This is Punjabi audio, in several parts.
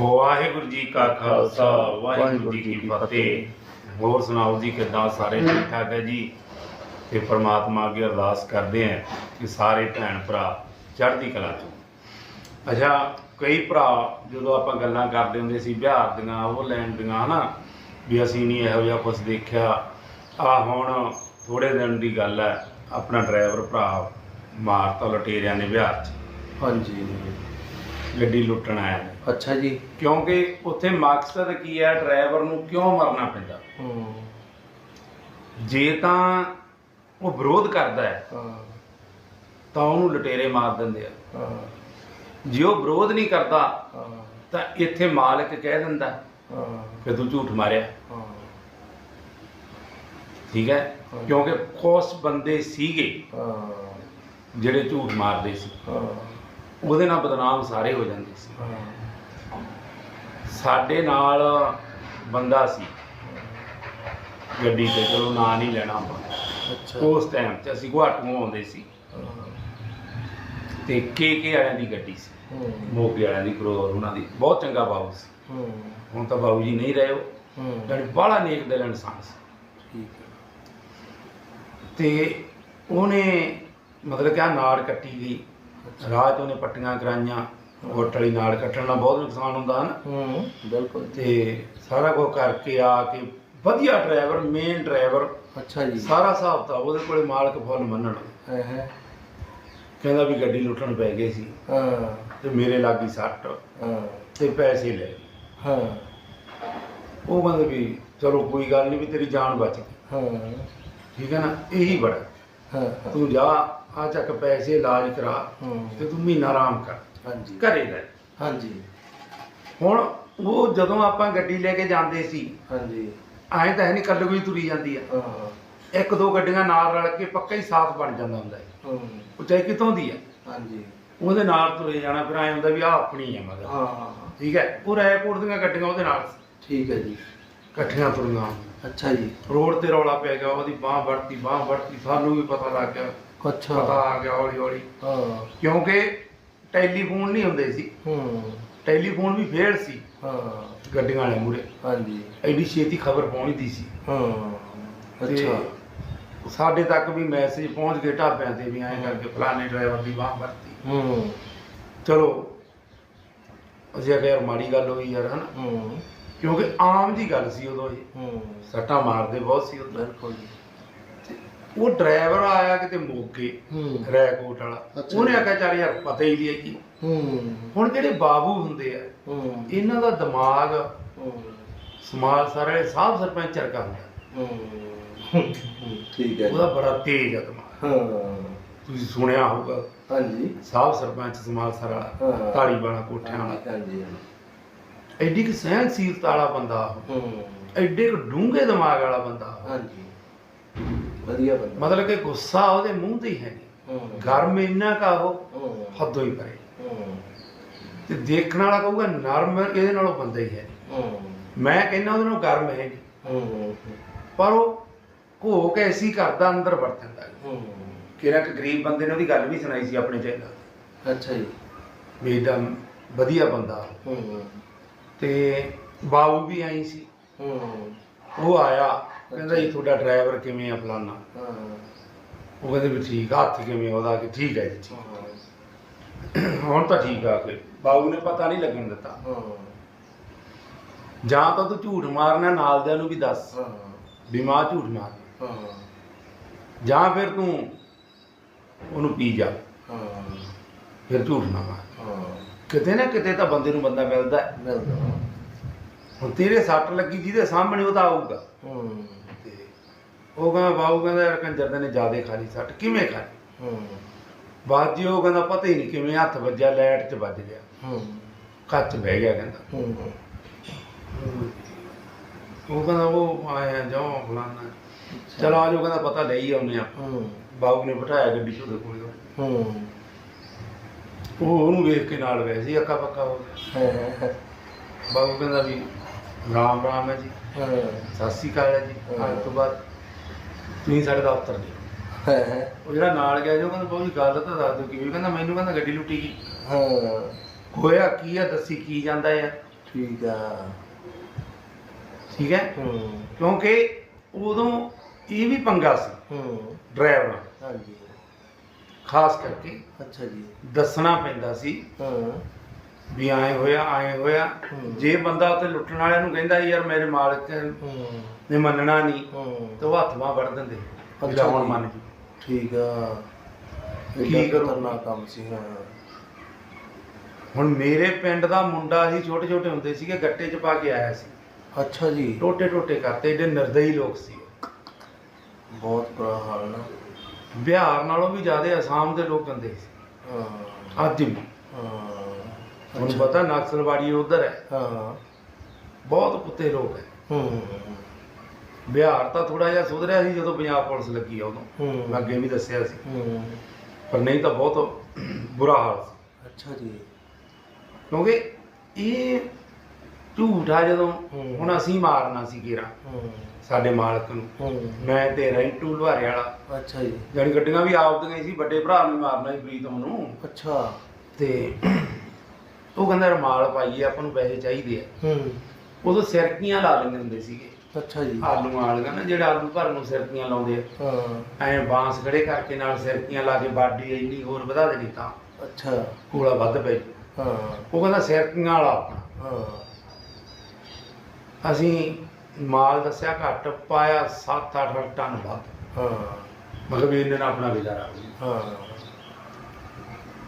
ਵਾਹਿਗੁਰੂ ਜੀ ਕਾ ਖਾਲਸਾ, ਵਾਹਿਗੁਰੂ ਜੀ ਕੀ ਫਤਿਹ। ਹੋਰ ਸੁਣਾਓ ਜੀ, ਕਿੱਦਾਂ ਸਾਰੇ ਠੀਕ ਠਾਕ ਹੈ ਜੀ? ਤੇ ਪ੍ਰਮਾਤਮਾ ਅੱਗੇ ਅਰਦਾਸ ਕਰਦੇ ਆਂ ਕਿ ਸਾਰੇ ਭੈਣ ਭਰਾ ਚੜ੍ਹਦੀ ਕਲਾ ਚ ਅੱਛਾ, ਕਈ ਭਰਾ ਜਦੋਂ ਆਪਾਂ ਗੱਲਾਂ ਕਰਦੇ ਹੁੰਦੇ ਸੀ ਬਿਹਾਰ ਦੀਆਂ, ਉਹ ਲੈਣ ਦੀਆਂ, ਹਨਾ? ਵੀ ਅਸੀਂ ਨਹੀਂ ਇਹੋ ਜਿਹਾ ਕੁਝ ਦੇਖਿਆ। ਆ ਹੁਣ ਥੋੜੇ ਦਿਨ ਦੀ ਗੱਲ ਹੈ, ਆਪਣਾ ਡਰਾਈਵਰ ਭਰਾ ਮਾਰਤਾ ਲਟੇਰਿਆਂ ਨੇ ਬਿਹਾਰ 'ਚ। ਹਾਂਜੀ। ਗੱਡੀ ਲੁੱਟਣ ਆਇਆ। ਅੱਛਾ ਜੀ। ਕਿਉਂਕਿ ਉੱਥੇ ਮਕਸਦ ਕੀ ਹੈ ਡਰਾਈਵਰ ਨੂੰ ਕਿਉਂ ਮਰਨਾ ਪੈਂਦਾ? ਹੂੰ। ਜੇ ਤਾਂ ਉਹ ਵਿਰੋਧ ਕਰਦਾ ਹੈ ਹਾਂ। ਤਾਂ ਉਹਨੂੰ ਲਟੇਰੇ ਮਾਰ ਦਿੰਦੇ ਆ। ਹਾਂ। ਜੇ ਉਹ ਵਿਰੋਧ ਨਹੀਂ ਕਰਦਾ ਹਾਂ। ਤਾਂ ਇੱਥੇ ਮਾਲਕ ਕਹਿ ਦਿੰਦਾ ਹਾਂ। ਕਿ ਤੂੰ ਝੂਠ ਮਾਰਿਆ। ਹਾਂ। ਠੀਕ ਹੈ? ਹਾਂ। ਕਿਉਂਕਿ ਕੁਛ ਬੰਦੇ ਸੀਗੇ ਹਾਂ। ਜਿਹੜੇ ਝੂਠ ਮਾਰਦੇ ਸੀ। ਹਾਂ। ਉਹਦੇ ਨਾਲ ਬਦਨਾਮ ਸਾਰੇ ਹੋ ਜਾਂਦੇ ਸੀ। ਸਾਡੇ ਨਾਲ ਬੰਦਾ ਸੀ। ਗੱਡੀ ਤੇ ਚਲੋ ਨਾਂ ਨਹੀਂ ਲੈਣਾ ਆਪਾਂ। ਅੱਛਾ। ਉਸ ਟਾਈਮ ਤੇ ਅਸੀਂ ਗੁਹਾਟੋਂ ਆਉਂਦੇ ਸੀ। ਤੇ ਕੇ ਕੇ ਵਾਲਿਆਂ ਦੀ ਗੱਡੀ ਸੀ। ਮੋਗੇ ਵਾਲਿਆਂ ਦੀ ਕਰੋਰ ਉਹਨਾਂ ਦੀ। ਬਹੁਤ ਚੰਗਾ ਬਾਬੂ ਸੀ। ਹੁਣ ਤਾਂ ਬਾਬੂ ਜੀ ਨਹੀਂ ਰਹੇ ਉਹ। ਹੂੰ। ਜਾਣੀ ਬੜਾ ਨੇਕ ਦਿਲ ਇਨਸਾਨ ਸੀ। ਠੀਕ ਤੇ ਉਹਨੇ ਮਤਲਬ ਕਿ ਨਾੜ ਕੱਟੀ ਗਈ ਰਾਹ 'ਚ ਉਹਨੇ ਪੱਟੀਆਂ ਕਰਾਈਆਂ ਹੋਟਲ ਨਾੜ ਕੱਟਣ ਨਾਲ ਬਹੁਤ ਨੁਕਸਾਨ ਹੁੰਦਾ ਹਨ ਹੂੰ ਬਿਲਕੁਲ। ਤੇ ਸਾਰਾ ਕੁਝ ਕਰਕੇ ਆ ਕੇ ਵਧੀਆ ਡਰਾਈਵਰ ਮੇਨ ਡਰਾਈਵਰ। ਅੱਛਾ ਜੀ। ਸਾਰਾ ਹਿਸਾਬ ਤਾਂ ਉਹਦੇ ਕੋਲੇ ਮਾਲਕ ਫੁੱਲ ਮੰਨਣ। ਹੈ ਹੈ। ਕਹਿੰਦਾ ਵੀ ਗੱਡੀ ਲੁੱਟਣ ਪੈ ਗਏ ਸੀ। ਹਾਂ। ਤੇ ਮੇਰੇ ਲਾਗੀ ਸੱਟ। ਹਾਂ। ਤੇ ਪੈਸੇ ਲੈ। ਹਾਂ। ਉਹ ਕਹਿੰਦੇ ਵੀ ਚਲੋ ਕੋਈ ਗੱਲ ਨਹੀਂ ਵੀ ਤੇਰੀ ਜਾਨ ਬਚ ਗਈ। ਹਾਂ। ਠੀਕ ਹੈ ਨਾ? ਇਹੀ ਬੜਾ। ਹਾਂ। ਤੂੰ ਜਾ ਆ ਚੱਕ ਪੈਸੇ ਇਲਾਜ ਕਰਾ ਹੂੰ ਤੇ ਤੂੰ ਮਹੀਨਾ ਆਰਾਮ ਕਰ। ਹਾਂਜੀ। ਘਰੇ ਲੈ ਹਾਂਜੀ। ਹੁਣ ਉਹ ਜਦੋਂ ਆਪਾਂ ਗੱਡੀ ਲੈ ਕੇ ਜਾਂਦੇ ਸੀ ਹਾਂਜੀ। ਐਂ ਤਾਂ ਹੈ ਨਹੀਂ ਕੱਲ ਕੋਈ ਤੁਰੀ ਜਾਂਦੀ ਆ। ਹਾਂ। ਇੱਕ ਦੋ ਗੱਡੀਆਂ ਨਾਲ ਰਲ ਕੇ ਪੱਕਾ ਹੀ ਸਾਥ ਬਣ ਜਾਂਦਾ ਹੁੰਦਾ ਹੈ। ਹੂੰ। ਉਹ ਚਾਹੇ ਕਿਤੋਂ ਦੀ ਆ। ਹਾਂਜੀ। ਉਹਦੇ ਨਾਲ ਤੁਰੇ ਜਾਣਾ ਫਿਰ ਐਂ ਹੁੰਦਾ ਵੀ ਆ ਆਪਣੀ ਆ ਮਗਰ। ਹਾਂ ਹਾਂ ਠੀਕ ਹੈ? ਉਹ ਰੈਕੋਰਡ ਦੀਆਂ ਗੱਡੀਆਂ ਉਹਦੇ ਨਾਲ ਠੀਕ ਹੈ ਜੀ। ਇਕੱਠੀਆਂ ਤੁਰੀਆਂ। ਅੱਛਾ ਜੀ। ਰੋਡ ਤੇ ਰੌਲਾ ਪੈ ਗਿਆ ਉਹਦੀ ਬਾਹ ਵੜਤੀ ਬਾਹ ਵੜਤੀ ਸਾਨੂੰ ਵੀ ਪਤਾ ਲੱਗ ਗਿਆ। ਪਤਾ ਅੱਛਾ ਆ ਗਿਆ ਹੌਲੀ ਹੌਲੀ। ਹਾਂ। ਕਿਉਂਕਿ ਟੈਲੀਫੋਨ ਨਹੀਂ ਹੁੰਦੇ ਸੀ। ਹੂੰ। ਟੈਲੀਫੋਨ ਵੀ ਫੇਲ ਸੀ। ਹਾਂ। ਗੱਡੀਆਂ ਵਾਲੇ ਮੂਰੇ ਹਾਂਜੀ। ਐਡੀ ਛੇਤੀ ਖਬਰ ਪਹੁੰਚਦੀ ਸੀ। ਹਾਂ। ਤੇ ਅੱਛਾ। ਸਾਡੇ ਤੱਕ ਵੀ ਮੈਸੇਜ ਪਹੁੰਚ ਗਏ ਢਾਬਿਆਂ ਤੇ ਵੀ ਐਂ ਕਰਕੇ ਫਲਾਣੇ ਡਰਾਈਵਰ ਦੀ ਬਾਹ ਵਰਤੀ। ਹੂੰ। ਚਲੋ ਅਸੀਂ ਆਖਿਆ ਯਾਰ ਮਾੜੀ ਗੱਲ ਹੋਈ ਯਾਰ ਹਨਾ? ਹੂੰ। ਕਿਉਂਕਿ ਆਮ ਜੀ ਗੱਲ ਸੀ ਉਦੋਂ ਇਹ। ਹੂੰ। ਸੱਟਾਂ ਮਾਰਦੇ ਬਹੁਤ ਸੀ ਉਦੋਂ। ਬਿਲਕੁਲ ਜੀ। ਉਹ ਡਰਾਈਵਰ ਆਇਆ ਕਿਤੇ ਮੋਗੇ ਹੂੰ। ਰੈਕੋਟ ਵਾਲਾ। ਅੱਛਾ। ਉਹਨੇ ਆਖਿਆ ਚੱਲ ਯਾਰ ਪਤਾ ਹੀ ਨਹੀਂ ਹੈ ਕੀ। ਹੂੰ। ਹੁਣ ਜਿਹੜੇ ਬਾਬੂ ਹੁੰਦੇ ਆ ਹੂੰ। ਇਹਨਾਂ ਦਾ ਦਿਮਾਗ ਸਮਾਜ ਸਾਰੇ ਸਾਫ਼ ਸਰਪੰਚ ਚਰਕਾ ਹੁੰਦਾ। ਹੂੰ। ਠੀਕ ਹੈ ਜੀ। ਉਹਦਾ ਬੜਾ ਤੇਜ਼ ਆ ਦਿਮਾਗ। ਹਾਂ। ਤੁਸੀਂ ਸੁਣਿਆ ਹੋਊਗਾ। ਹਾਂਜੀ। ਸਾਫ਼ ਸਰਪੰਚ ਸਮਾਜ ਸਾਰਾ ਹਾਂ। ਤਾਲੀ ਵਾਲਾ ਕੋਠਿਆਂ ਵਾਲਾ। ਹਾਂਜੀ ਐਡੀ ਕਿ ਸਹਿਨਸ਼ੀਲਤਾ ਵਾਲਾ ਬੰਦਾ ਉਹ। ਹੂੰ। ਐਡੇ ਕੁ ਡੂੰਘੇ ਦਿਮਾਗ ਵਾਲਾ ਬੰਦਾ ਉਹ। ਹਾਂਜੀ। ਵਧੀਆ ਬੰਦਾ। ਮਤਲਬ ਕਿ ਗੁੱਸਾ ਉਹਦੇ ਮੂੰਹ ਤੇ ਹੀ ਹੈ ਨਹੀਂ। ਗਰਮ ਇੰਨਾ ਕਾ ਉਹ ਹੂੰ। ਹੱਦੋਂ ਹੀ ਪਰੇ। ਤੇ ਦੇਖਣ ਵਾਲਾ ਕਹੂਗਾ ਨਰਮ ਇਹਦੇ ਨਾਲੋਂ ਬੰਦਾ ਹੀ ਹੈ ਮੈਂ ਕਹਿੰਦਾ ਉਹਦੇ ਨਾਲੋਂ ਗਰਮ ਹੈ ਨਹੀਂ। ਪਰ ਉਹ ਘੋਕ ਐਸੀ ਕਰਦਾ ਅੰਦਰ ਵੜ ਜਾਂਦਾ। ਹੂੰ। ਕਿਹੜਾ ਇੱਕ ਗਰੀਬ ਬੰਦੇ ਨੇ ਉਹਦੀ ਗੱਲ ਵੀ ਸੁਣਾਈ ਸੀ ਆਪਣੇ ਚੈਨਲ ਅੱਛਾ ਜੀ। ਵੀ ਏਡਾ ਵਧੀਆ ਬੰਦਾ। ਤੇ ਬਾਬੂ ਵੀ ਆਈ ਸੀ। ਉਹ ਆਇਆ। ਕਹਿੰਦਾ ਜੀ ਤੁਹਾਡਾ ਡਰਾਈਵਰ ਕਿਵੇਂ ਆ ਫਲਾਨਾ? ਹਾਂ। ਉਹ ਕਹਿੰਦੇ ਵੀ ਠੀਕ ਆ, ਹੱਥ ਕਿਵੇਂ ਉਹਦਾ ਕਿ ਠੀਕ ਹੈ ਜੀ ਠੀਕ। ਹੁਣ ਤਾਂ ਠੀਕ ਆ ਕੇ। ਬਾਬੂ ਨੇ ਪਤਾ ਨਹੀਂ ਲੱਗਣ ਦਿੱਤਾ। ਜਾਂ ਤਾਂ ਤੂੰ ਝੂਠ ਮਾਰਨਾ ਨਾਲਦਿਆਂ ਨੂੰ ਵੀ ਦੱਸ। ਵੀ ਮਾਂ ਝੂਠ ਮਾਰ। ਜਾਂ ਫਿਰ ਤੂੰ ਉਹਨੂੰ ਪੀ ਜਾ। ਫਿਰ ਝੂਠ ਨਾ ਮਾਰ। ਕਿਤੇ ਨਾ ਕਿਤੇ ਤਾਂ ਬੰਦੇ ਨੂੰ ਬੰਦਾ ਮਿਲਦਾ। ਹੈ। ਹੁਣ ਤੇਰੇ ਸੱਟ ਲੱਗੀ ਜਿਹਦੇ ਸਾਹਮਣੇ ਉਹ ਤਾਂ ਆਊਗਾ। ਉਹ ਕਹਿੰਦਾ ਬਾਬੂ ਕਹਿੰਦਾ ਯਾਰ ਕੰਜਰ ਦੇ ਨੇ ਜਿਆਦੇ ਖਾਲੀ ਸੱਟ। ਕਿਵੇਂ ਖਾਲੀ ਹੂੰ। ਬਾਅਦ ਜੀ ਉਹ ਕਹਿੰਦਾ ਪਤਾ ਹੀ ਨਹੀਂ ਕਿਵੇਂ ਹੱਥ ਵੱਜਿਆ ਲਾਈਟ 'ਚ ਵੱਜ ਗਿਆ। ਹੂੰ। ਕੱਚ ਬਹਿ ਗਿਆ ਕਹਿੰਦਾ। ਹੂੰ। ਉਹ ਕਹਿੰਦਾ ਉਹ ਆਇਆ ਜਾਓ ਫਲਾਨਾ। ਚਲ ਆ ਜਾਓ ਕਹਿੰਦਾ ਪਤਾ ਲੈ ਹੀ ਆਉਨੇ ਆ ਹੂੰ। ਬਾਬੂ ਨੇ ਬਿਠਾਇਆ ਗੱਡੀ 'ਚ ਉਹਦੇ ਕੋਲ। ਹੂੰ। ਉਹ ਉਹਨੂੰ ਵੇਖ ਕੇ ਨਾਲ ਵੈਸੇ ਹੀ ਅੱਕਾ ਪੱਕਾ ਹੋ ਗਿਆ। ਹਾਂ ਬਾਬੂ ਕਹਿੰਦਾ ਵੀ ਰਾਮ ਰਾਮ ਹੈ ਜੀ। ਸਤਿ ਸ਼੍ਰੀ ਅਕਾਲ ਹੈ ਜੀ। ਅੱਜ ਤੋਂ ਬਾਅਦ ਤੁਸੀਂ ਸਾਡੇ ਦਫ਼ਤਰ ਦੇ ਹਾਂ ਉਹ ਜਿਹੜਾ ਨਾਲ ਗਿਆ ਜੋ ਕਹਿੰਦਾ ਜੀ ਗੱਲ ਤਾਂ ਦੱਸ ਦਿਓ ਕਿਵੇਂ? ਕਹਿੰਦਾ ਮੈਨੂੰ ਕਹਿੰਦਾ ਗੱਡੀ ਲੁੱਟੀ ਗਈ। ਹਾਂ। ਹੋਇਆ ਕੀ ਆ ਦੱਸੀ ਕੀ ਜਾਂਦਾ ਆ। ਠੀਕ ਆ। ਠੀਕ ਹੈ? ਹੂੰ। ਕਿਉਂਕਿ ਉਦੋਂ ਇਹ ਵੀ ਪੰਗਾ ਸੀ। ਹੂੰ। ਡਰਾਈਵਰ ਨਾਲ, ਹਾਂਜੀ। ਖਾਸ ਕਰਕੇ ਅੱਛਾ ਜੀ। ਦੱਸਣਾ ਪੈਂਦਾ ਸੀ ਹਾਂ। ਵੀ ਐਂ ਹੋਇਆ ਐਂ ਹੋਇਆ। ਹੂੰ। ਜੇ ਬੰਦਾ ਉੱਤੇ ਲੁੱਟਣ ਵਾਲਿਆਂ ਨੂੰ ਕਹਿੰਦਾ ਯਾਰ ਮੇਰੇ ਮਾਲਕ ਹੂੰ। ਨੇ ਮੰਨਣਾ ਨਹੀਂ ਹੂੰ। ਤੇ ਉਹ ਹੱਥ ਬਾਂਹ ਵੜ ਦਿੰਦੇ। ਵੀ ਲੈ ਹੁਣ। ਮੰਨ ਜੀ। ਠੀਕ ਆ। ਕੀ ਕੀ ਕਰੋ? ਖਤਰਨਾਕ ਕੰਮ ਸੀ ਹਾਂ। ਹੁਣ ਮੇਰੇ ਪਿੰਡ ਦਾ ਮੁੰਡਾ ਹੀ ਛੋਟੇ ਛੋਟੇ ਹੁੰਦੇ ਸੀਗੇ ਗੱਟੇ 'ਚ ਪਾ ਕੇ ਆਇਆ ਸੀ। ਅੱਛਾ ਜੀ। ਟੋਟੇ ਟੋਟੇ ਕਰਤੇ ਏਡੇ ਨਿਰਦਈ ਲੋਕ ਸੀ। ਬਹੁਤ ਬੁਰਾ ਹਾਲ ਨਾ। ਬਿਹਾਰ ਨਾਲੋਂ ਵੀ ਜ਼ਿਆਦਾ ਅਸਾਮ ਦੇ ਲੋਕ ਗੰਦੇ ਸੀ। ਹਾਂ। ਅੱਜ ਵੀ। ਹਾਂ। ਹੁਣ ਅੱਛਾ। ਪਤਾ ਨਕਸਲਵਾੜੀ ਉਧਰ ਹੈ। ਹਾਂ। ਬਹੁਤ ਕੁੱਤੇ ਲੋਕ ਹੈ। ਹੂੰ। ਬਿਹਾਰ ਤਾਂ ਥੋੜਾ ਜਿਹਾ ਸੁਧਰਿਆ ਸੀ ਜਦੋਂ ਪੰਜਾਬ ਪੁਲਿਸ ਲੱਗੀ ਆ ਉਦੋਂ। ਹੂੰ। ਮੈਂ ਅੱਗੇ ਵੀ ਦੱਸਿਆ ਸੀ। ਹੂੰ। ਪਰ ਨਹੀਂ ਤਾਂ ਬਹੁਤ ਬੁਰਾ ਹਾਲ ਸੀ। ਅੱਛਾ ਜੀ। ਕਿਉਂਕਿ ਇਹ ਝੂਠ ਜਦੋਂ ਹੂੰ। ਹੁਣ ਅਸੀਂ ਮਾਰਨਾ ਸੀ ਕੀਰਾ ਹੂੰ। ਸਾਡੇ ਮਾਲਕ ਨੂੰ। ਹੂੰ। ਮੈਂ ਤੇ ਰੈਂਟੂ ਲੁਹਾਰੇ ਵਾਲਾ। ਅੱਛਾ ਜੀ। ਜਾਣੀ ਗੱਡੀਆਂ ਵੀ ਆਪਦੀਆਂ ਹੀ ਸੀ ਵੱਡੇ ਭਰਾ ਨੂੰ ਮਾਰਨਾ ਸੀ ਪ੍ਰੀਤਮ ਨੂੰ। ਅੱਛਾ। ਤੇ ਉਹ ਕਹਿੰਦਾ ਰਮਾਲ ਪਾਈਏ ਆਪਾਂ ਨੂੰ ਪੈਸੇ ਚਾਹੀਦੇ ਆ। ਹੂੰ। ਉਦੋਂ ਸਿਰਕੀਆਂ ਲਾ ਲੈਂਦੇ ਹੁੰਦੇ ਸੀਗੇ। ਅੱਛਾ ਜੀ। ਆਲੂਆਂ ਵਾਲੀਆਂ ਨਾ ਜਿਹੜੇ ਆਲੂ ਭਰਨ ਨੂੰ ਸਿਰਕੀਆਂ ਲਾਉਂਦੇ ਆ। ਹਾਂ। ਐਂ ਬਾਂਸ ਖੜੇ ਕਰਕੇ ਨਾਲ ਸਿਰਕੀਆਂ ਲਾ ਕੇ ਬਾਡੀ ਇੰਨੀ ਹੋਰ ਵਧਾ ਦੇਣੀ ਤਾਂ ਅੱਛਾ। ਕੋਲਾ ਵੱਧ ਪੈ ਜਾਊ। ਹਾਂ। ਉਹ ਕਹਿੰਦਾ ਸਿਰਕੀਆਂ ਵਾਲਾ ਆਪਣਾ। ਹਾਂ। ਅਸੀਂ ਮਾਲ ਦੱਸਿਆ ਘੱਟ ਪਾਇਆ 7-8 ਟਨ ਵੱਧ। ਹਾਂ। ਮਗਰ ਵੀ ਇਹਨੇ ਨਾਲ ਆਪਣਾ ਗੁਜ਼ਾਰਾ ਹੋ ਗਿਆ। ਹਾਂ।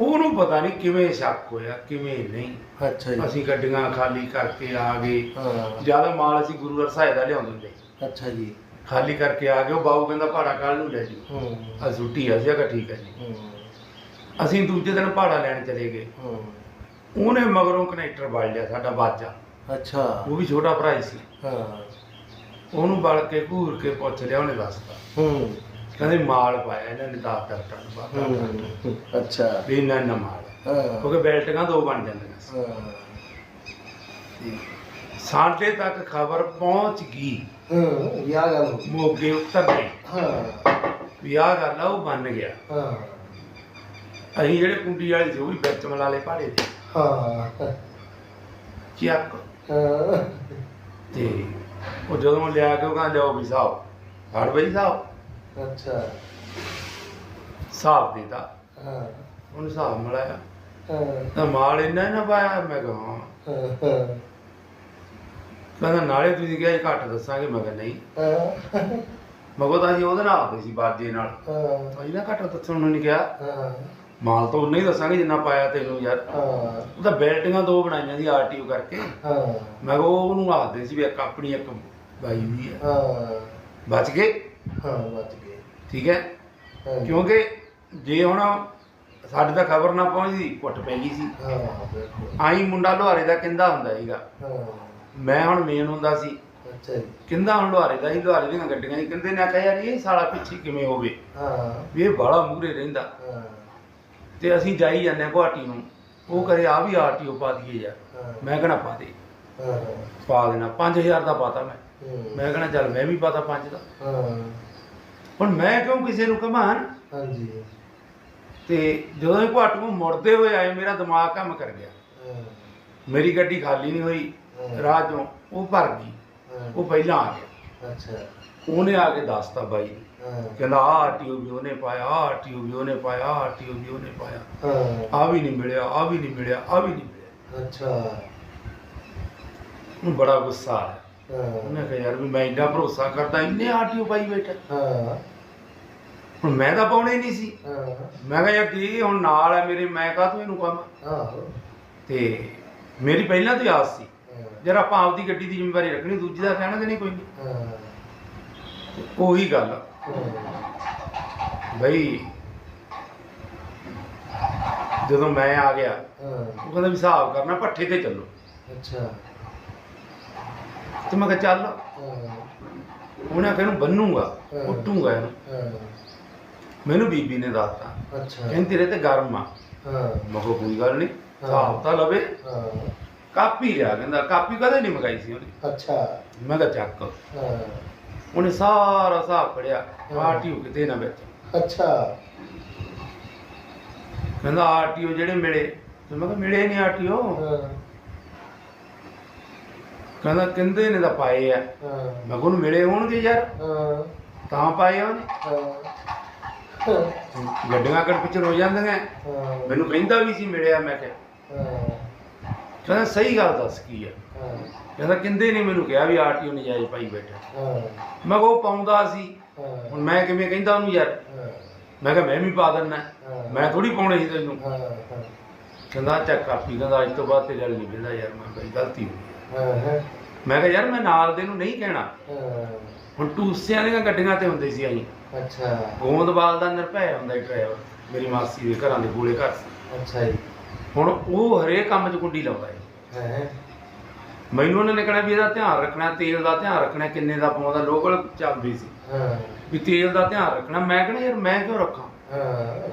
ਉਹਨੂੰ ਪਤਾ ਨਹੀਂ ਕਿਵੇਂ ਸ਼ੱਕ ਹੋਇਆ ਕਿਵੇਂ ਨਹੀਂ। ਅੱਛਾ ਜੀ। ਅਸੀਂ ਗੱਡੀਆਂ ਖਾਲੀ ਕਰਕੇ ਆ ਗਏ। ਹਾਂ। ਜ਼ਿਆਦਾ ਮਾਲ ਅਸੀਂ ਗੁਰੂ ਅਰਸਾਏ ਦਾ ਲਿਆਉਂਦੇ ਹੁੰਦੇ ਅੱਛਾ ਜੀ। ਖਾਲੀ ਕਰਕੇ ਆ ਗਏ ਉਹ ਬਾਬੂ ਕਹਿੰਦਾ ਭਾੜਾ ਕੱਲ ਨੂੰ ਲੈ ਜੀ ਹੂੰ। ਆ ਛੁੱਟੀ ਆ ਸੀਗਾ ਠੀਕ ਹੈ ਜੀ। ਹੂੰ। ਅਸੀਂ ਦੂਜੇ ਦਿਨ ਭਾੜਾ ਲੈਣ ਚਲੇ ਗਏ। ਹੂੰ। ਉਹਨੇ ਮਗਰੋਂ ਕਨੈਕਟਰ ਵੜ ਲਿਆ ਸਾਡਾ ਬਾਜਾ। ਅੱਛਾ। ਉਹ ਵੀ ਛੋਟਾ ਭਰਾ ਹੀ ਸੀ। ਹਾਂ। ਉਹਨੂੰ ਵੜ ਕੇ ਘੂਰ ਕੇ ਪੁੱਛ ਲਿਆ ਉਹਨੇ ਦੱਸਤਾ। ਹੂੰ। ਕਹਿੰਦੇ ਮਾਲ ਪਾਇਆ ਇਹਨਾਂ ਨੇ 10 ਟਨ ਬਾਅਦ ਹੂੰ ਅੱਛਾ। ਵੀ ਇੰਨਾ ਇੰਨਾ ਮਾਲ। ਹਾਂ। ਕਿਉਂਕਿ ਬੈਲਟਾਂ ਦੋ ਬਣ ਜਾਂਦੀਆਂ ਸੀ। ਸਾਡੇ ਤੱਕ ਖਬਰ ਪਹੁੰਚ ਗਈ। ਹਾਂ ਯਾ ਗੱਲ ਹੋ ਗਈ। ਮੋਗੇ ਉੱਤਰ ਗਏ। ਹਾਂ। ਵੀ ਆਹ ਗੱਲ ਆ ਉਹ ਬਣ ਗਿਆ। ਹਾਂ। ਅਸੀਂ ਜਿਹੜੇ ਕੁੰਡੀ ਵਾਲੇ ਉਹ ਵੀ ਵਿੱਚ ਮਲਾਲੇ ਭਾੜੇ ਤੇ ਹਾਂ। ਚੱਕ। ਹਾਂ। ਤੇ ਉਹ ਜਦੋਂ ਲਿਆ ਕੇ ਉਹ ਕਹਿੰਦਾ ਜਾਓ ਵੀ ਸਾਹਿਬ ਫੜ ਬਈ ਸਾਹਿਬ ਅੱਛਾ। ਹਿਸਾਬ ਦੇਤਾ ਹਾਂ। ਉਹਨੇ ਹਿਸਾਬ ਮਿਲਾਇਆ ਹਾਂ। ਤਾਂ ਮਾਲ ਇੰਨਾ ਹੀ ਨਾ ਪਾਇਆ ਮੈਂ ਕਿਹਾ ਹਾਂ। ਹਾਂ ਕਹਿੰਦਾ ਨਾਲੇ ਤੁਸੀਂ ਕਿਹਾ ਘੱਟ ਦੱਸਾਂਗੇ ਮੈਂ ਕਿਹਾ ਨਹੀਂ। ਹਾਂ। ਮਗੋ ਤਾਂ ਅਸੀਂ ਉਹਦੇ ਨਾਲ ਆਉਂਦੇ ਸੀ ਬਾਜੇ ਨਾਲ। ਹਾਂ। ਅਸੀਂ ਨਾ ਘੱਟ ਦੱਸਣ ਨੂੰ ਨਹੀਂ ਕਿਹਾ। ਹਾਂ। ਮਾਲ ਤਾਂ ਉਨਾ ਹੀ ਦੱਸਾਂਗੇ ਜਿੰਨਾ ਪਾਇਆ ਤੈਨੂੰ ਯਾਰ। ਹਾਂ। ਉਹ ਤਾਂ ਬੈਲਟੀਆਂ ਦੋ ਬਣਾਈਆਂ ਸੀ ਆਰਟੀਓ ਕਰਕੇ। ਹਾਂ। ਮੈਂ ਕਿਹਾ ਉਹ ਉਹਨੂੰ ਆਖਦੇ ਸੀ ਵੀ ਇੱਕ ਆਪਣੀ ਇੱਕ ਬਾਈ ਵੀ ਹੈ। ਹਾਂ। ਬਚ ਗਏ? ਹਾਂ ਬਚ ਗਏ। ਠੀਕ ਹੈ? ਕਿਉਂਕਿ ਜੇ ਹੁਣ ਸਾਡੇ ਤਾਂ ਖਬਰ ਨਾ ਪਹੁੰਚਦੀ ਕੁੱਟ ਪੈ ਗਈ ਸੀ। ਹਾਂ ਬਿਲਕੁਲ। ਆਈ ਮੁੰਡਾ ਲੋਹਾਰੇ ਦਾ ਕਿੰਦਾ ਹੁੰਦਾ ਸੀਗਾ। ਹਾਂ। ਮੈਂ ਹੁਣ ਮੇਨ ਹੁੰਦਾ ਸੀ। ਅੱਛਾ ਜੀ। ਕਿੰਦਾ ਹੁਣ ਲੋਹਾਰੇ ਦਾ ਹੀ ਲੋਹਾਰੇ ਦੀਆਂ ਗੱਡੀਆਂ ਹੀ। ਕਹਿੰਦੇ ਨੇ ਆਖਿਆ ਯਾਰ ਇਹ ਸਾਲਾ ਪਿੱਛੇ ਕਿਵੇਂ ਹੋਵੇ? ਹਾਂ। ਵੀ ਇਹ ਬਾਲਾ ਮੂਹਰੇ ਰਹਿੰਦਾ। ਹਾਂ। ਤੇ ਅਸੀਂ ਜਾਈ ਜਾਂਦੇ ਹਾਂ ਗੁਹਾਟੀ ਨੂੰ। ਉਹ ਕਰੇ ਆ ਵੀ ਆਰਟੀਓ ਪਾ ਦਈਏ ਯਾਰ। ਹਾਂ। ਮੈਂ ਕਹਣਾ ਪਾ ਦੇ? ਹਾਂ। ਪਾ ਦੇਣਾ। 5000 ਦਾ ਪਾਤਾ ਮੈਂ। ਮੈਂ ਕਹਣਾ ਚੱਲ ਮੈਂ ਵੀ ਪਾਤਾ 5 ਦਾ। ਹਾਂ। ਹੁਣ ਮੈਂ ਕਿਉਂ ਕਿਸੇ ਨੂੰ ਕਮਾਨ ਹਾਂਜੀ। ਤੇ ਜਦੋਂ ਇਹ ਗੁਹਾਟੂ ਮੁੜਦੇ ਹੋਏ ਆਏ ਮੇਰਾ ਦਿਮਾਗ ਕੰਮ ਕਰ ਗਿਆ। ਮੇਰੀ ਗੱਡੀ ਖਾਲੀ ਨਹੀਂ ਹੋਈ। ਰਾਹ ਚੋਂ ਉਹ ਭਰ ਗਈ। ਉਹ ਪਹਿਲਾਂ ਆ ਗਿਆ। ਅੱਛਾ। ਉਹਨੇ ਆ ਕੇ ਦੱਸਤਾ ਬਾਈ ਨੂੰ। ਕਹਿੰਦਾ ਆਹ ਆਰਟੀਓ ਵੀ ਉਹਨੇ ਪਾਇਆ ਆਹ ਆਰਟੀਓ ਵੀ ਉਹਨੇ ਪਾਇਆ ਆਹ ਆਰਟੀਓ ਵੀ ਉਹਨੇ ਪਾਇਆ। ਆ ਵੀ ਨਹੀਂ ਮਿਲਿਆ ਆ ਵੀ ਨਹੀਂ ਮਿਲਿਆ ਆ ਵੀ ਨਹੀਂ ਮਿਲਿਆ। ਅੱਛਾ। ਉਹਨੂੰ ਬੜਾ ਗੁੱਸਾ ਆਇਆ। ਉਹਨੇ ਕਿਹਾ ਯਾਰ ਵੀ ਮੈਂ ਇੰਨਾ ਭਰੋਸਾ ਕਰਦਾ ਇੰਨੇ ਆਰਟੀਓ ਪਾਈ ਬੈਠਾ। ਹਾਂ। ਹੁਣ ਮੈਂ ਤਾਂ ਪਾਉਣੇ ਨਹੀਂ ਸੀ। ਹਾਂ ਮੈਂ ਕਿਹਾ ਯਾਰ ਕੀ ਹੁਣ ਨਾਲ ਹੈ ਮੇਰੇ ਮੈਂ ਕਾਹ ਤੂੰ ਇਹਨੂੰ ਕਹਾਂ ਆਹੋ। ਤੇ ਮੇਰੀ ਪਹਿਲਾਂ ਤੋਂ ਹੀ ਆਸ ਸੀ। ਯਾਰ ਆਪਾਂ ਆਪਦੀ ਗੱਡੀ ਦੀ ਜ਼ਿੰਮੇਵਾਰੀ ਰੱਖਣੀ ਦੂਜੀ ਦਾ ਕਹਿਣਾ ਤੇ ਨਹੀਂ ਕੋਈ। ਨਹੀਂ ਹਾਂ। ਉਹੀ ਗੱਲ। ਬਈ ਜਦੋਂ ਮੈਂ ਆ ਗਿਆ ਹਾਂ। ਉਹ ਕਹਿੰਦਾ ਵੀ ਹਿਸਾਬ ਕਰਨਾ ਪੱਠੇ ਤੇ ਚੱਲੋ। ਅੱਛਾ। ਤੇ ਮੈਂ ਕਿਹਾ ਚੱਲ। ਹਾਂ। ਉਹਨੇ ਇਹਨੂੰ ਬੰਨੂਗਾ। ਕੁੱਟੂਗਾ ਇਹਨੂੰ। ਹਾਂ। ਮੈਨੂੰ ਬੀਬੀ ਨੇ ਦੱਸਤਾ। ਅੱਛਾ। ਕਹਿੰਦੀ ਤੇਰੇ ਤੇ ਗਰਮ ਆ। ਹਾਂ। ਮੈਂ ਕਿਹਾ ਕੋਈ ਗੱਲ ਨਹੀਂ ਤਾਂ ਲਵੇ। ਹਾਂ। ਕਾਪੀ ਲਿਆ ਕਹਿੰਦਾ ਕਾਪੀ ਕਦੇ ਨਹੀਂ ਮੰਗਾਈ ਸੀ ਉਹਨੇ। ਅੱਛਾ। ਮੈਂ ਕਿਹਾ ਚੱਕ। ਹਾਂ। ਉਹਨੇ ਸਾਰਾ ਹਿਸਾਬ ਪੜਿਆ। ਆਰਟੀਓ ਕਿਤੇ ਨਾ ਵਿੱਚ। ਅੱਛਾ। ਕਹਿੰਦਾ ਆਰਟੀਓ ਜਿਹੜੇ ਮਿਲੇ ਤੇ ਮੈਂ ਕਿਹਾ ਮਿਲੇ ਨਹੀਂ ਆਰਟੀਓ। ਹਾਂ। ਕਹਿੰਦਾ ਕਿੰਦੇ ਨੇ ਤਾਂ ਪਾਏ ਆ। ਮੈਂ ਕੋਲ ਮਿਲੇ ਹੋਣਗੇ ਯਾਰ। ਹਾਂ। ਤਾਂ ਪਾਏ ਉਹਨੇ। ਹਾਂ ਗੱਡੀਆਂ ਕੱਢ ਪਿੱਛੇ ਹੋ ਜਾਂਦੀਆਂ। ਹਾਂ। ਮੈਨੂੰ ਕਹਿੰਦਾ ਵੀ ਸੀ ਮਿਲਿਆ ਮੈਂ ਕਿਹਾ। ਕਹਿੰਦਾ ਸਹੀ ਗੱਲ ਦੱਸ ਕੀ ਆ? ਕਹਿੰਦਾ ਕਿੰਦੇ ਨੇ ਮੈਨੂੰ ਕਿਹਾ ਵੀ ਆਰਟੀਓ ਨਜਾਇਜ਼ ਪਾਈ ਬੈਠਾ। ਮੈਂ ਕਿਹਾ ਉਹ ਪਾਉਂਦਾ ਸੀ। ਹੁਣ ਮੈਂ ਕਿਵੇਂ ਕਹਿੰਦਾ ਉਹਨੂੰ ਯਾਰ? ਮੈਂ ਕਿਹਾ ਮੈਂ ਵੀ ਪਾ ਦਿੰਦਾ। ਮੈਂ ਥੋੜੀ ਪਾਉਣੇ ਸੀ ਤੈਨੂੰ। ਕਹਿੰਦਾ ਚੱਕ ਕਾਪੀ। ਕਹਿੰਦਾ ਅੱਜ ਤੋਂ ਬਾਅਦ ਤੇ ਗੱਲ ਨਹੀਂ ਕਹਿੰਦਾ ਯਾਰ ਮੈਂ ਬਈ ਗਲਤੀ ਹੋ ਗਈ ਮੈਂ ਕਿਹਾ ਯਾਰ ਮੈਂ ਨਾਲ ਦੇ ਨੂੰ ਨਹੀਂ ਕਹਿਣਾ। ਹੁਣ ਟੂਸਿਆਂ ਦੀਆਂ ਗੱਡੀਆਂ ਤੇ ਹੁੰਦੇ ਸੀ ਅਸੀਂ। ਅੱਛਾ। ਗੋਂਦਵਾਲ ਦਾ ਨਿਰਭੈ ਹੁੰਦਾ ਡਰਾਈਵਰ ਮੇਰੀ ਮਾਸੀ ਦੇ ਘਰਾਂ ਦੇ ਕੋਲੇ ਘਰ ਸੀ। ਅੱਛਾ ਜੀ। ਹੁਣ ਉਹ ਹਰੇਕ ਕੰਮ 'ਚ ਗੁੱਡੀ ਲਾਉਂਦਾ ਹੈ ਹੈ। ਮੈਨੂੰ ਉਹਨਾਂ ਨੇ ਕਹਿਣਾ ਵੀ ਇਹਦਾ ਧਿਆਨ ਰੱਖਣਾ ਤੇਲ ਦਾ ਧਿਆਨ ਰੱਖਣਾ ਕਿੰਨੇ ਦਾ ਪਾਉਂਦਾ ਲੋਕਲ ਚੱਲਦੀ ਸੀ। ਹਾਂ। ਵੀ ਤੇਲ ਦਾ ਧਿਆਨ ਰੱਖਣਾ ਮੈਂ ਕਹਿਣਾ ਯਾਰ ਮੈਂ ਕਿਉਂ ਰੱਖਾਂ? ਹਾਂ।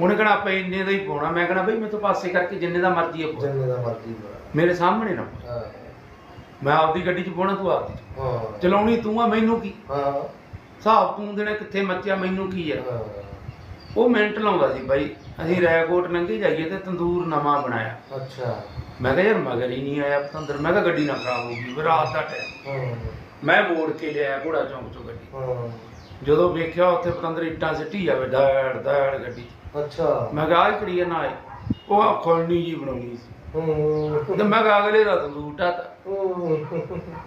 ਉਹਨੇ ਕਹਿਣਾ ਆਪਾਂ ਇੰਨੇ ਦਾ ਹੀ ਪਾਉਣਾ ਮੈਂ ਕਹਿਣਾ ਬਈ ਤੋਂ ਪਾਸੇ ਕਰਕੇ ਜਿੰਨੇ ਦਾ ਮਰਜ਼ੀ ਆ ਪਾਓ। ਜੰਨੇ ਦਾ ਮਰਜ਼ੀ ਬਣਾ ਮੇਰੇ ਸਾਹਮਣੇ ਨਾ। ਹਾਂ। ਮੈਂ ਆਪਦੀ ਗੱਡੀ 'ਚ ਪਾਉਣਾ ਤੂੰ ਆਪਦੀ 'ਚ। ਹਾਂ। ਚਲਾਉਣੀ ਤੂੰ ਆ ਮੈਨੂੰ ਕੀ? ਹਾਂ। ਹਿਸਾਬ ਤੂੰ ਦੇਣਾ ਕਿੱਥੇ ਮੱਚਿਆ ਮੈਨੂੰ ਕੀ ਆ? ਉਹ ਮਿੰਟ ਲਾਉਂਦਾ ਸੀ ਬਾਈ ਅਸੀਂ ਰੈਕੋਟ ਲੰਘੇ ਜਾਈਏ ਤੇ ਤੰਦੂਰ ਨਵਾਂ ਬਣਾਇਆ। ਅੱਛਾ। ਮੈਂ ਕਿਹਾ ਯਾਰ ਮਗਰ ਹੀ ਨਹੀਂ ਆਇਆ ਪਤੰਦਰ ਮੈਂ ਕਿਹਾ ਗੱਡੀ ਨਾ ਖਰਾਬ ਹੋ ਗਈ ਰਾਤ ਦਾ ਟਾਈਮ ਮੈਂ ਮੋੜ ਕੇ ਲਿਆਇਆ ਘੋੜਾ ਚੌਂਕ ਚੋਂ ਗੱਡੀ। ਜਦੋਂ ਵੇਖਿਆ ਉੱਥੇ ਪਤੰਦਰ ਇੱਟਾਂ ਸਿੱਟੀ ਜਾਵੇ ਡਾੜ ਡਾੜ ਗੱਡੀ। ਅੱਛਾ। ਮੈਂ ਕਿਹਾ ਆਹ ਕਰੀਏ ਨਾ। ਉਹ ਖੋਲਣੀ ਜੀ ਬਣਾਉਣੀ ਸੀ। ਹੂੰ। ਤੇ ਮੈਂ ਕਿਹਾ ਅਗਲੇ ਦਾ ਤੰਦੂਰ ਟਾਤਾ ਹੂੰ।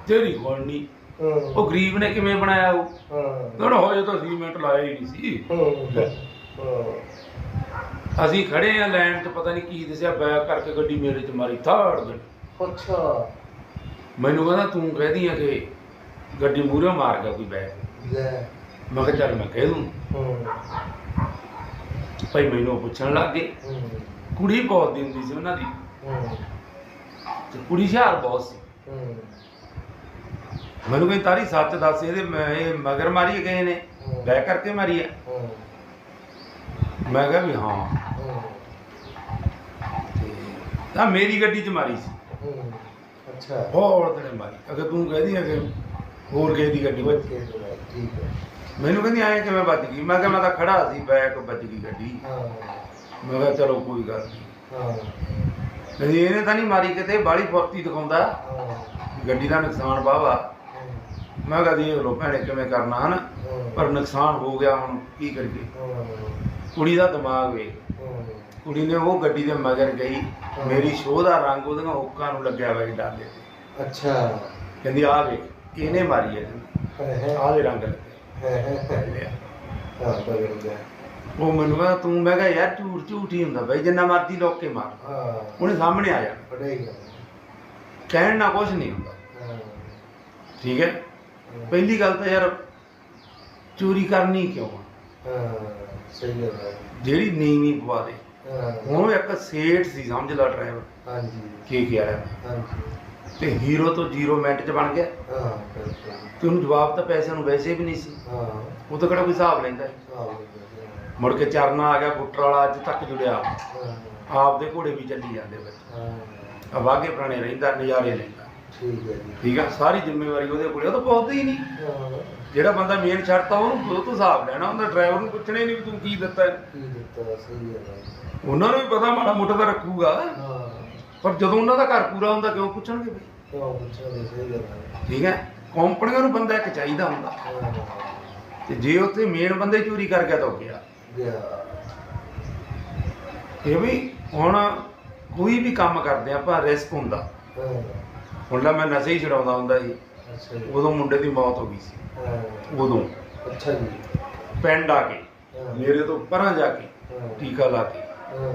ਤੇਰੀ ਖੋਲਣੀ ਉਹ ਗਰੀਬ ਨੇ ਕਿਵੇਂ ਬਣਾਇਆ ਉਹ? ਹਾਂ। ਨਾ ਹੋਏ ਤਾਂ ਸੀਮੈਂਟ ਲਾਇਆ ਹੀ ਨਹੀਂ ਸੀ। ਹਾਂ ਅਸੀਂ ਖੜੇ ਆ ਲਾਈਨ 'ਚ ਪਤਾ ਨਹੀਂ ਕੀ ਦਿਸਿਆ ਬੈਕ ਕਰਕੇ ਗੱਡੀ ਮੇਰੇ 'ਚ ਮਾਰੀ ਥਾੜ ਗੱਡੀ ਅੱਛਾ। ਮੈਨੂੰ ਕਹਿੰਦਾ ਤੂੰ ਕਹਿਦੀ ਆ ਕਿ ਗੱਡੀ ਮੂਹਰੇ ਮਾਰ ਗਿਆ ਕੋਈ ਬੈਕ ਲੈ। ਮੈਂ ਕਿਹਾ ਚੱਲ ਮੈਂ ਕਹਿ ਦੂੰ। ਹੂੰ। ਭਾਈ ਮੈਨੂੰ ਪੁੱਛਣ ਲੱਗ ਗਏ। ਹੂੰ। ਕੁੜੀ ਬਹੁਤ ਦੀ ਹੁੰਦੀ ਸੀ ਉਹਨਾਂ ਦੀ। ਹੂੰ। ਤੇ ਕੁੜੀ ਹੁਸ਼ਿਆਰ ਬਹੁਤ ਸੀ। ਹੂੰ। ਮੈਨੂੰ ਕਹਿੰਦੀ ਤਾਰੀ ਸੱਚ ਦੱਸ ਇਹਦੇ ਮੈਂ ਇਹ ਮਗਰ ਮਾਰੀ ਗਏ ਨੇ ਬੈਕ ਕਰਕੇ ਮਾਰੀ ਆ ਹੂੰ। ਮੈਂ ਕਿਹਾ ਵੀ ਹਾਂ। ਹੂੰ। ਤੇ ਤਾਂ ਮੇਰੀ ਗੱਡੀ 'ਚ ਮਾਰੀ ਸੀ। ਹੂੰ। ਅੱਛਾ। ਬਹੁਤ ਨੇ ਮਾਰੀ? ਅਗਰ ਤੂੰ ਕਹਦੀ ਆ ਕਿ ਹੋਰ ਕਿਸੇ ਦੀ ਗੱਡੀ ਵੱਜ ਠੀਕ ਹੈ। ਮੈਨੂੰ ਕਹਿੰਦੀ ਐਂ ਕਿਵੇਂ ਵੱਜ ਗਈ? ਮੈਂ ਕਿਹਾ ਮੈਂ ਤਾਂ ਖੜਾ ਸੀ ਬੈਕ ਵੱਜ ਗਈ ਗੱਡੀ। ਹਾਂ। ਮੈਂ ਕਿਹਾ ਚਲੋ ਕੋਈ ਗੱਲ ਨਹੀਂ ਹਾਂ। ਇਹਨੇ ਤਾਂ ਨਹੀਂ ਮਾਰੀ ਕਿਤੇ ਬਾਲੀ ਫੁਰਤੀ ਦਿਖਾਉਂਦਾ। ਹਾਂ। ਗੱਡੀ ਦਾ ਨੁਕਸਾਨ ਵਾਹਵਾ ਮੈਂ ਕਿਹਾ ਦੇਖ ਲੋ ਭੈਣੇ ਕਿਵੇਂ ਕਰਨਾ ਹਨ? ਪਰ ਨੁਕਸਾਨ ਹੋ ਗਿਆ ਹੁਣ ਕੀ ਕਰੀਏ? ਕੁੜੀ ਦਾ ਦਿਮਾਗ ਵੇ। ਕੁੜੀ ਨੇ ਉਹ ਗੱਡੀ ਦੇ ਮਗਰ ਗਈ। ਮੇਰੀ ਸ਼ੋਅ ਦਾ ਰੰਗ ਉਹਦੀਆਂ ਹੁੱਕਾਂ ਨੂੰ ਲੱਗਿਆ ਹੋਇਆ ਸੀ ਡਾਲੇ ਤੇ। ਅੱਛਾ। ਕਹਿੰਦੀ ਆਹ ਵੇਖ ਇਹਨੇ ਮਾਰੀ ਹੈ ਆਹ ਦੇ ਰੰਗ ਲੱਗੇ। ਉਹ ਮੈਨੂੰ ਕਹਿੰਦਾ ਤੂੰ ਮੈਂ ਕਿਹਾ ਯਾਰ ਝੂਠ ਝੂਠ ਹੀ ਹੁੰਦਾ ਬਾਈ ਜਿੰਨਾ ਮਰਜ਼ੀ ਲੋਕ ਕੇ ਮਾਰ। ਉਹਨੇ ਸਾਹਮਣੇ ਆ ਪੜੇਗਾ ਕਹਿਣ ਨਾਲ ਕੁਝ ਨਹੀਂ ਹੁੰਦਾ। ਠੀਕ ਹੈ? ਪਹਿਲੀ ਗੱਲ ਤਾਂ ਯਾਰ ਚੋਰੀ ਕਰਨੀ ਕਿਉਂ ਆ? ਹਾਂ ਸਹੀ ਗੱਲ ਹੈ ਜਿਹੜੀ ਨੀਵੀਂ ਪਵਾ ਦੇ। ਹਾਂ। ਉਹਨੂੰ ਇੱਕ ਸੇਠ ਸੀ ਸਮਝ ਲਾ ਡਰਾਈਵਰ ਹਾਂਜੀ। ਕੀ ਕਿਹਾ ਹਾਂਜੀ। ਤੇ ਹੀਰੋ ਤੋਂ ਜ਼ੀਰੋ ਮਿੰਟ 'ਚ ਬਣ ਗਿਆ। ਹਾਂ ਬਿਲਕੁਲ। ਤੇ ਉਹਨੂੰ ਜਵਾਬ ਤਾਂ ਪੈਸਿਆਂ ਨੂੰ ਵੈਸੇ ਵੀ ਨਹੀਂ ਸੀ। ਹਾਂ। ਉਹ ਤਾਂ ਕਿਹੜਾ ਕੋਈ ਹਿਸਾਬ ਲੈਂਦਾ ਸੀ। ਹਾਂ ਮੁੜ ਕੇ ਚਰਨਾ ਆ ਗਿਆ ਬੁੱਟਰ ਵਾਲਾ ਅੱਜ ਤੱਕ ਜੁੜਿਆ। ਹਾਂ। ਆਪਦੇ ਘੋੜੇ ਵੀ ਚੱਲੀ ਜਾਂਦੇ ਵਿੱਚ। ਹਾਂ। ਅਵਾਗੇ ਪੁਰਾਣੇ ਰਹਿੰਦਾ ਨਜ਼ਾਰੇ ਲੈਂਦਾ। ਠੀਕ ਹੈ ਜੀ। ਠੀਕ ਆ ਸਾਰੀ ਜ਼ਿੰਮੇਵਾਰੀ ਉਹਦੇ ਕੋਲੇ ਉਹ ਤਾਂ ਪਹੁੰਚਦਾ ਹੀ ਨਹੀਂ। ਹਾਂ। ਜਿਹੜਾ ਬੰਦਾ ਮੇਨ ਛੱਡਤਾ ਉਹਨੂੰ ਉਹ ਤੋਂ ਹਿਸਾਬ ਲੈਣਾ ਹੁੰਦਾ ਡਰਾਈਵਰ ਨੂੰ ਪੁੱਛਣਾ ਹੀ ਨਹੀਂ ਵੀ ਤੂੰ ਕੀ ਦਿੱਤਾ। ਹੈ। ਕੀ ਦਿੱਤਾ ਸਹੀ ਹੈ ਉਹਨਾਂ ਨੂੰ ਵੀ ਪਤਾ ਮਾੜਾ ਮੋਟਾ ਤਾਂ ਰੱਖੂਗਾ। ਹਾਂ। ਪਰ ਜਦੋਂ ਉਹਨਾਂ ਦਾ ਘਰ ਪੂਰਾ ਹੁੰਦਾ ਕਿਉਂ ਪੁੱਛਣਗੇ ਬਈ? ਕਿਉਂ ਪੁੱਛਿਆ ਸਹੀ ਗੱਲ ਹੈ। ਠੀਕ ਹੈ ਕੰਪਨੀਆਂ ਨੂੰ ਬੰਦਾ ਇੱਕ ਚਾਹੀਦਾ ਹੁੰਦਾ। ਹਾਂ। ਤੇ ਜੇ ਉੱਥੇ ਮੇਨ ਬੰਦੇ ਚੋਰੀ ਕਰ ਗਿਆ ਤਾਂ ਹੋ ਗਿਆ ਗਿਆ ਇਹ ਵੀ ਹੁਣ ਕੋਈ ਵੀ ਕੰਮ ਕਰਦੇ ਆਪਾਂ ਰਿਸਕ ਹੁੰਦਾ। ਹਾਂ। ਹੁਣ ਲਾ ਮੈਂ ਨਸ਼ੇ ਹੀ ਛਡਾਉਂਦਾ ਹੁੰਦਾ ਸੀ। ਅੱਛਾ ਜੀ। ਉਦੋਂ ਮੁੰਡੇ ਦੀ ਮੌਤ ਹੋ ਗਈ ਸੀ। ਹਾਂ। ਉਦੋਂ। ਅੱਛਾ ਜੀ। ਪਿੰਡ ਆ ਕੇ ਹਾਂ। ਮੇਰੇ ਤੋਂ ਪਰਾਂ ਜਾ ਕੇ ਹਾਂ। ਟੀਕਾ ਲਾ ਕੇ। ਹਾਂ।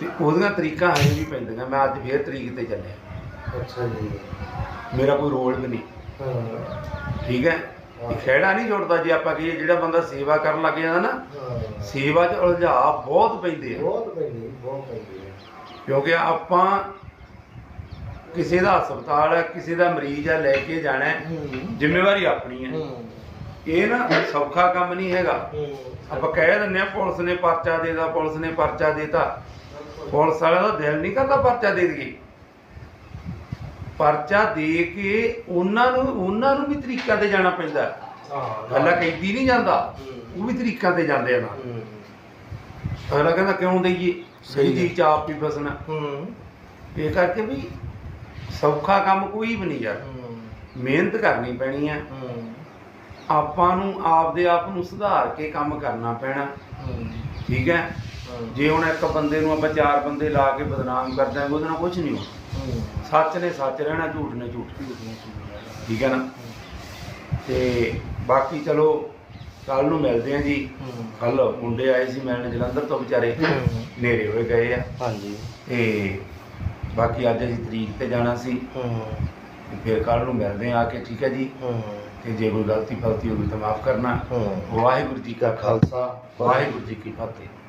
ਤੇ ਉਹਦੀਆਂ ਤਰੀਕਾਂ ਹਜੇ ਵੀ ਪੈਂਦੀਆਂ ਮੈਂ ਅੱਜ ਫੇਰ ਤਰੀਕ ਤੇ ਚੱਲਿਆ। ਅੱਛਾ ਜੀ। ਮੇਰਾ ਕੋਈ ਰੋਲ ਵੀ ਨਹੀਂ। ਹਾਂ। ਠੀਕ ਹੈ? ਇਹ ਖਹਿੜਾ ਨਹੀਂ ਜੁੜਦਾ ਜੇ ਆਪਾਂ ਕਹੀਏ ਜਿਹੜਾ ਬੰਦਾ ਸੇਵਾ ਕਰਨ ਲੱਗ ਜਾਂਦਾ ਨਾ ਹਾਂ। ਸੇਵਾ 'ਚ ਉਲਝਾ ਬਹੁਤ ਪੈਂਦੇ ਆ। ਬਹੁਤ ਪੈਂਦੀ ਬਹੁਤ ਪੈਂਦੀ ਹੈ ਕਿਉਂਕਿ ਆਪਾਂ ਕਿਸੇ ਦਾ ਹਸਪਤਾਲ ਹੈ ਕਿਸੇ ਦਾ ਮਰੀਜ਼ ਹੈ ਲੈ ਕੇ ਜਾਣਾ ਹੈ ਹੂੰ। ਜ਼ਿੰਮੇਵਾਰੀ ਆਪਣੀ ਹੈ। ਇਹ ਨਾ ਸੌਖਾ ਕੰਮ ਨਹੀਂ ਹੈਗਾ। ਆਪਾਂ ਕਹਿ ਦਿੰਦੇ ਆ ਪੁਲਿਸ ਨੇ ਪਰਚਾ ਦੇਦਾ ਪੁਲਿਸ ਨੇ ਪਰਚਾ ਦੇਤਾ। ਪੁਲਿਸ ਵਾਲਿਆਂ ਦਾ ਦਿਲ ਨਹੀਂ ਕਰਦਾ ਪਰਚਾ ਦੇ ਦਈਏ। ਪਰਚਾ ਦੇ ਕੇ ਉਹਨਾਂ ਨੂੰ ਉਹਨਾਂ ਨੂੰ ਵੀ ਤਰੀਕਾਂ ਤੇ ਜਾਣਾ ਪੈਂਦਾ। ਹਾਂ ਗੱਲਾਂ ਕੈਦੀ ਨਹੀਂ ਜਾਂਦਾ। ਉਹ ਵੀ ਤਰੀਕਾਂ ਤੇ ਜਾਂਦੇ ਆ ਨਾ। ਅਗਲਾ ਕਹਿੰਦਾ ਕਿਉਂ ਦਈਏ? ਸਹੀ ਸਹੀ ਜੀ ਚ ਆਪ ਵੀ ਫਸਣਾ। ਹੂੰ। ਇਹ ਕਰਕੇ ਵੀ ਸੌਖਾ ਕੰਮ ਕੋਈ ਵੀ ਨਹੀਂ ਯਾਰ। ਮਿਹਨਤ ਕਰਨੀ ਪੈਣੀ ਹੂੰ। ਆਪਾਂ ਨੂੰ ਆਪਦੇ ਆਪ ਨੂੰ ਸੁਧਾਰ ਕੇ ਕੰਮ ਕਰਨਾ ਪੈਣਾ। ਠੀਕ ਹੈ? ਜੇ ਹੁਣ ਇੱਕ ਬੰਦੇ ਨੂੰ ਆਪਾਂ ਚਾਰ ਬੰਦੇ ਲਾ ਕੇ ਬਦਨਾਮ ਕਰ ਦਾਂਗੇ ਉਹਦੇ ਨਾਲ ਕੁਝ ਨਹੀਂ ਹੋਣਾ। ਸੱਚ ਨੇ ਸੱਚ ਰਹਿਣਾ ਝੂਠ ਨੇ ਝੂਠ। ਠੀਕ ਹੈ ਨਾ? ਤੇ ਬਾਕੀ ਚਲੋ ਕੱਲ ਨੂੰ ਮਿਲਦੇ ਆ ਜੀ। ਕੱਲ ਮੁੰਡੇ ਆਏ ਸੀ ਮਿਲਣ ਜਲੰਧਰ ਤੋਂ ਵਿਚਾਰੇ। ਨੇਰੇ ਹੋਏ ਗਏ ਆ। ਹਾਂਜੀ। ਤੇ ਬਾਕੀ ਅੱਜ ਅਸੀਂ ਤਰੀਕ ਤੇ ਜਾਣਾ ਸੀ। ਹੂੰ ਫਿਰ ਕੱਲ ਨੂੰ ਮਿਲਦੇ ਆ ਆ ਕੇ ਠੀਕ ਹੈ ਜੀ? ਹੂੰ ਤੇ ਜੇ ਕੋਈ ਗਲਤੀ ਫਲਤੀ ਹੋਵੇ ਤਾਂ ਮਾਫ ਕਰਨਾ। ਹੂੰ। ਵਾਹਿਗੁਰੂ ਜੀ ਕਾ ਖਾਲਸਾ ਵਾਹਿਗੁਰੂ ਜੀ ਕੀ ਫਤਿਹ।